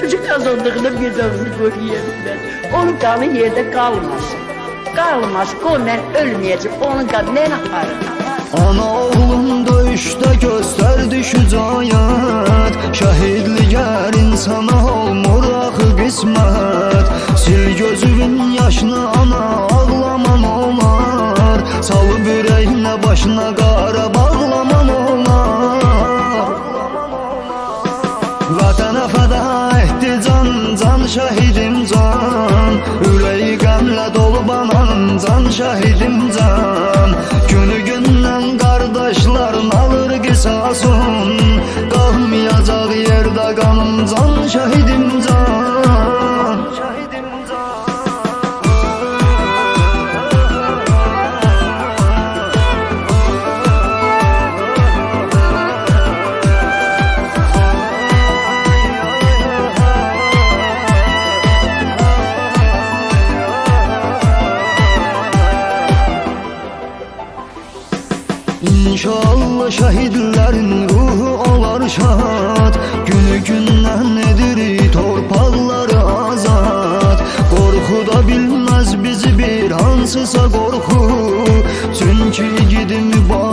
Çocuk kazandığını bir dövünü görüyebilmez. Onun kanı yerde kalmasın. Kalmaz, o ben ölmeyeceğim. Onun kanı ne yaparım? Ana oğlum döyüşdə göstərdi şücayət Şəhidligar insana olmur axı qismət Sil gözünün yaşını ana ağlaman olar Salıb ürəyinə başına qara Vətənə fəda etdi can, can şəhidim can. Ürəyi qəmlə dolu banan can şəhidim can. Günü gündən qardaşların alır qisasın Qalmayacaq yerdə qanım can şəhidim can. Şəhidim İnşallah şehitlerin ruhu olar şad. Günü gündən edir torpaqları azad. Qorxu da bilməz bizi bir hansısa qorxu Çünki gidi mübarək